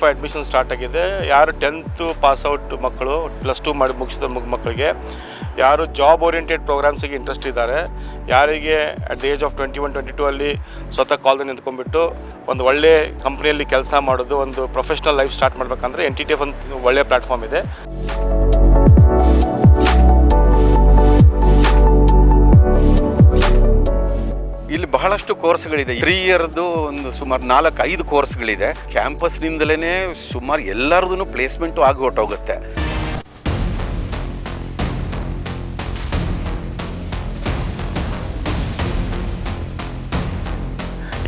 Five admission start ಆಗಿದೆ. ಯಾರು tenth pass out ಮಕ್ಕಳು ಪ್ಲಸ್ ಟು ಮಾಡಿ ಮುಗಿಸಿದ ಮಕ್ಕಳಿಗೆ, ಯಾರು ಜಾಬ್ ಓರಿಯೆಂಟೆಡ್ ಪ್ರೋಗ್ರಾಮ್ಸಿಗೆ ಇಂಟ್ರೆಸ್ಟ್ ಇದ್ದಾರೆ, ಯಾರಿಗೆ at the age of twenty one twenty two ಅಲ್ಲಿ ಸ್ವತಃ ಕಾಲ್ದಲ್ಲಿ ನಿಂತ್ಕೊಂಡ್ಬಿಟ್ಟು ಒಂದು ಒಳ್ಳೆ ಕಂಪ್ನಿಯಲ್ಲಿ ಕೆಲಸ ಮಾಡೋದು, ಒಂದು ಪ್ರೊಫೆಷ್ನಲ್ ಲೈಫ್ ಸ್ಟಾರ್ಟ್ ಮಾಡಬೇಕಂದ್ರೆ ಎನ್ ಟಿ ಟಿ ಎಫ್ ಒಂದು ಒಳ್ಳೆ ಪ್ಲಾಟ್ಫಾರ್ಮ್ ಇದೆ. ಬಹಳಷ್ಟು ಕೋರ್ಸ್ಗಳಿದೆ. ತ್ರೀ ಇಯರ್ದು ಒಂದು ಸುಮಾರು ನಾಲ್ಕು ಐದು ಕೋರ್ಸ್ಗಳಿದೆ. ಕ್ಯಾಂಪಸ್ನಿಂದಲೇ ಸುಮಾರು ಎಲ್ಲರದೂ ಪ್ಲೇಸ್ಮೆಂಟು ಆಗಿ ಹೊಟ್ಟೋಗುತ್ತೆ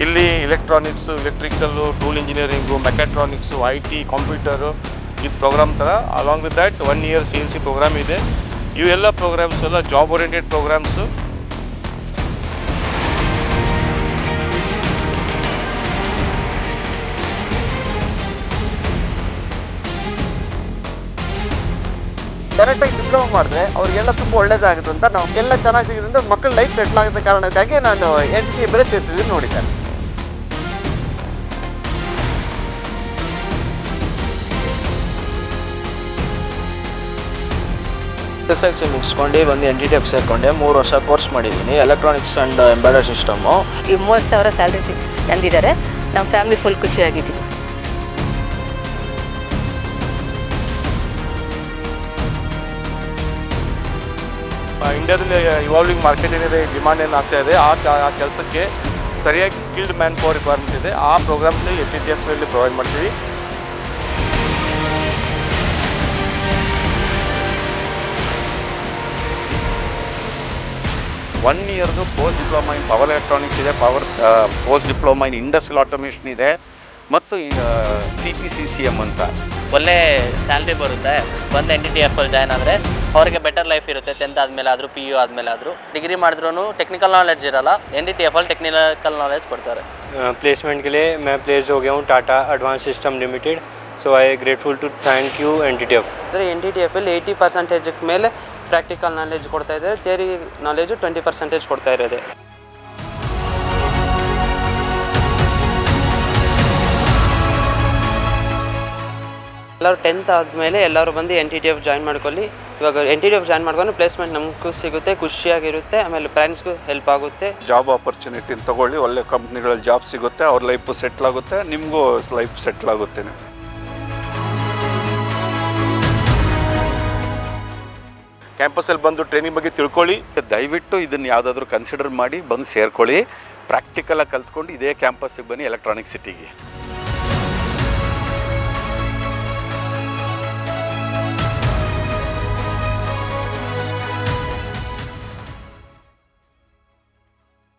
ಇಲ್ಲಿ electronics electrical tool engineering mechatronics I T computer ಇದು ಪ್ರೋಗ್ರಾಮ್ ಥರ along with that one year C N C program ಇದೆ. ಇವೆಲ್ಲ ಪ್ರೋಗ್ರಾಮ್ಸ್ ಎಲ್ಲ ಜಾಬ್ ಓರಿಯೆಂಟೆಡ್ ಪ್ರೋಗ್ರಾಮ್ಸು ಡೈರೆಕ್ಟಾಗಿ ಡಿಪ್ಲೊಮಾ ಮಾಡಿದ್ರೆ ಅವ್ರಿಗೆಲ್ಲ ತುಂಬ ಒಳ್ಳೇದಾಗುತ್ತೆ ಅಂತ ನಾವು ಎಲ್ಲ ಚೆನ್ನಾಗಿ ಸಿಗೋದ್ರಿಂದ ಮಕ್ಕಳ ಲೈಫ್ ಸೆಟ್ಲ್ ಆಗಿದ್ದ ಕಾರಣಕ್ಕಾಗಿ ನಾನು ಎನ್ ಟಿ ಬೇರೆ ಸೇರಿಸಿದ್ದು ನೋಡಿದ್ದೇನೆ. ಎಸ್ ಎಲ್ ಸಿ ಮುಗಿಸ್ಕೊಂಡು ಬಂದು ಎನ್ ಡಿ ಟಿ ಎಫ್ ಸೇರ್ಕೊಂಡೆ ಮೂರು ವರ್ಷ ಕೋರ್ಸ್ ಮಾಡಿದ್ದೀನಿ ಎಲೆಕ್ಟ್ರಾನಿಕ್ಸ್ ಆ್ಯಂಡ್ ಎಂಬ್ರಾಯ್ಡರಿ ಸಿಸ್ಟಮು ಈ ಮೂವತ್ತು ಸಾವಿರ ಸ್ಯಾಲ್ರಿ ತಂದಿದ್ದಾರೆ. ನಮ್ಮ ಫ್ಯಾಮಿಲಿ ಫುಲ್ ಖುಷಿಯಾಗಿದ್ದೀವಿ. ಇಂಡಿಯಾದಲ್ಲಿ ಇವಾಲ್ವಿಂಗ್ ಮಾರ್ಕೆಟ್ ಏನಿದೆ ಡಿಮಾಂಡ್ ಏನು ಆಗ್ತಾ ಇದೆ, ಆ ಕೆಲಸಕ್ಕೆ ಸರಿಯಾಗಿ ಸ್ಕಿಲ್ಡ್ ಮ್ಯಾನ್ ಪವರ್ ರಿಕ್ವೈರ್ಮೆಂಟ್ ಇದೆ. ಆ programs H D T F ಅಲ್ಲಿ ಪ್ರೊವೈಡ್ ಮಾಡ್ತೀವಿ. One ಇಯರ್ದು post diploma in power electronics ಇದೆ power post diploma in industrial automation ಇದೆ. ಮತ್ತು C P C C M ಅಂತ ಒಳ್ಳೆ ಸ್ಯಾಲ್ರಿ ಬರುತ್ತೆ ಒಂದು ಎನ್ ಟಿ ಟಿ ಎಫ್ ಅಲ್ಲಿ ಜಾಯ್ನ್ ಆದರೆ ಅವರಿಗೆ ಬೆಟರ್ ಲೈಫ್ ಇರುತ್ತೆ ಟೆಂತ್ ಆದಮೇಲೆ ಆದರೂ ಪಿ ಯು ಆದಮೇಲೆ ಆದರೂ ಡಿಗ್ರಿ ಮಾಡಿದ್ರೂ ಟೆಕ್ನಿಕಲ್ ನಾಲೆಡ್ಜ್ ಇರಲ್ಲ ಎನ್ ಟಿ ಟಿ ಎಫ್ ಅಲ್ಲಿ ಟೆಕ್ನಿಕಲ್ ನಾಲೆಡ್ಜ್ ಕೊಡ್ತಾರೆ प्लेसमेंट के लिए मैं प्लेस हो गया हूँ Tata advance system limited so I grateful to thank you N T T F ಅಂದರೆ N T T ಎಫಲ್ಲಿ eighty percentage ಮೇಲೆ ಪ್ರಾಕ್ಟಿಕಲ್ ನಾಲೆಜ್ ಕೊಡ್ತಾ ಇದ್ದಾರೆ ಥಿಯರಿ ನಾಲೆಜು ಟ್ವೆಂಟಿ ಪರ್ಸೆಂಟೇಜ್ ಕೊಡ್ತಾ ಇರೋದೆ ಎಲ್ಲರೂ ಟೆಂತ್ ಆದಮೇಲೆ ಎಲ್ಲರೂ ಬಂದು N T T F join ಮಾಡ್ಕೊಳ್ಳಿ. ಇವಾಗ N T T F join ಮಾಡ್ಕೊಂಡು ಪ್ಲೇಸ್ಮೆಂಟ್ ನಮಗೂ ಸಿಗುತ್ತೆ, ಖುಷಿಯಾಗಿರುತ್ತೆ, ಆಮೇಲೆ ಪ್ಯಾರೆಂಟ್ಸ್ಗೂ ಹೆಲ್ಪ್ ಆಗುತ್ತೆ. ಜಾಬ್ ಆಪರ್ಚುನಿಟಿನ ತಗೊಳ್ಳಿ, ಒಳ್ಳೆ ಕಂಪ್ನಿಗಳಲ್ಲಿ ಜಾಬ್ ಸಿಗುತ್ತೆ, ಅವ್ರ ಲೈಫು ಸೆಟ್ಲ್ ಆಗುತ್ತೆ, ನಿಮಗೂ ಲೈಫ್ ಸೆಟ್ಲ್ ಆಗುತ್ತೆ ಕ್ಯಾಂಪಸಲ್ಲಿ ಬಂದು ಟ್ರೈನಿಂಗ್ ಬಗ್ಗೆ ತಿಳ್ಕೊಳ್ಳಿ, ದಯವಿಟ್ಟು ಇದನ್ನು ಯಾವುದಾದ್ರೂ ಕನ್ಸಿಡರ್ ಮಾಡಿ ಬಂದು ಸೇರ್ಕೊಳ್ಳಿ ಪ್ರಾಕ್ಟಿಕಲಾಗಿ ಕಲ್ತ್ಕೊಂಡು ಇದೇ ಕ್ಯಾಂಪಸ್ಸಿಗೆ ಬನ್ನಿ ಎಲೆಕ್ಟ್ರಾನಿಕ್ ಸಿಟಿಗೆ